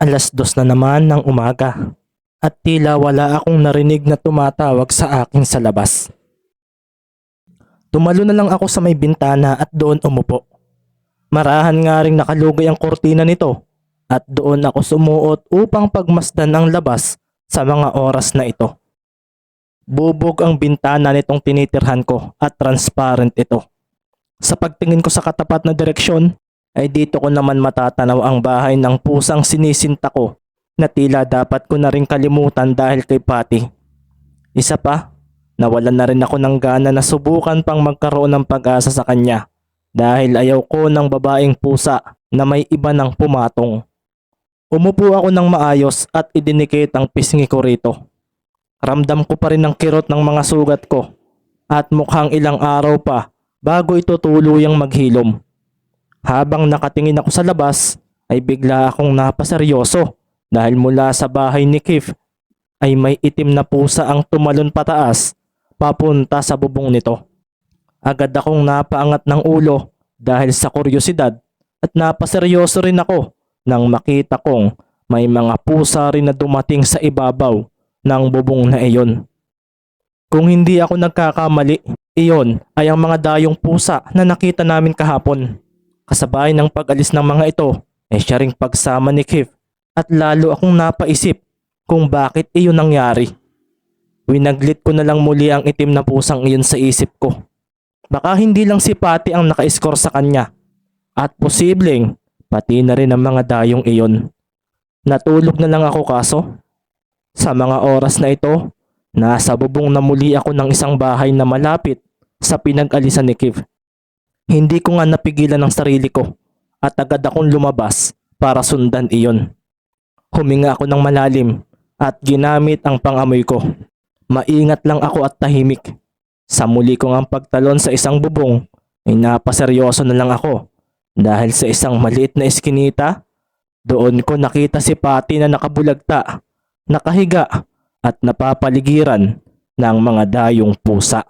Alas dos na naman ng umaga at tila wala akong narinig na tumatawag sa akin sa labas. Tumalo na lang ako sa may bintana at doon umupo. Marahan nga ring nakalugay ang kortina nito at doon ako sumuot upang pagmasdan ang labas sa mga oras na ito. Bubog ang bintana nitong tinitirhan ko at transparent ito. Sa pagtingin ko sa katapat na direksyon, ay dito ko naman matatanaw ang bahay ng pusang sinisinta ko na tila dapat ko na rin kalimutan dahil kay Patty. Isa pa, nawalan na rin ako ng gana na subukan pang magkaroon ng pag-asa sa kanya dahil ayaw ko ng babaeng pusa na may iba ng pumatong. Umupo ako ng maayos at idinikit ang pisngi ko rito. Ramdam ko pa rin ang kirot ng mga sugat ko at mukhang ilang araw pa bago ito tuluyang maghilom. Habang nakatingin ako sa labas ay bigla akong napaseryoso dahil mula sa bahay ni Kif ay may itim na pusa ang tumalon pataas papunta sa bubong nito. Agad akong napaangat ng ulo dahil sa kuryosidad at napaseryoso rin ako nang makita kong may mga pusa rin na dumating sa ibabaw ng bubong na iyon. Kung hindi ako nagkakamali, iyon ay ang mga dayong pusa na nakita namin kahapon. Kasabay ng pag-alis ng mga ito ay siya ring pagsama ni Kif at lalo akong napaisip kung bakit iyon nangyari. Winaglit ko na lang muli ang itim na pusang iyon sa isip ko. Baka hindi lang si Patty ang naka-score sa kanya at posibleng pati na rin ang mga dayong iyon. Natulog na lang ako kaso. Sa mga oras na ito, nasa bubong na muli ako ng isang bahay na malapit sa pinag-alisan ni Kiv. Hindi ko nga napigilan ang sarili ko at agad akong lumabas para sundan iyon. Huminga ako ng malalim at ginamit ang pangamoy ko. Maingat lang ako at tahimik. Sa muli kong ang pagtalon sa isang bubong ay napaseryoso na lang ako dahil sa isang maliit na eskinita, doon ko nakita si Patty na nakabulagta, nakahiga at napapaligiran ng mga dayong pusa.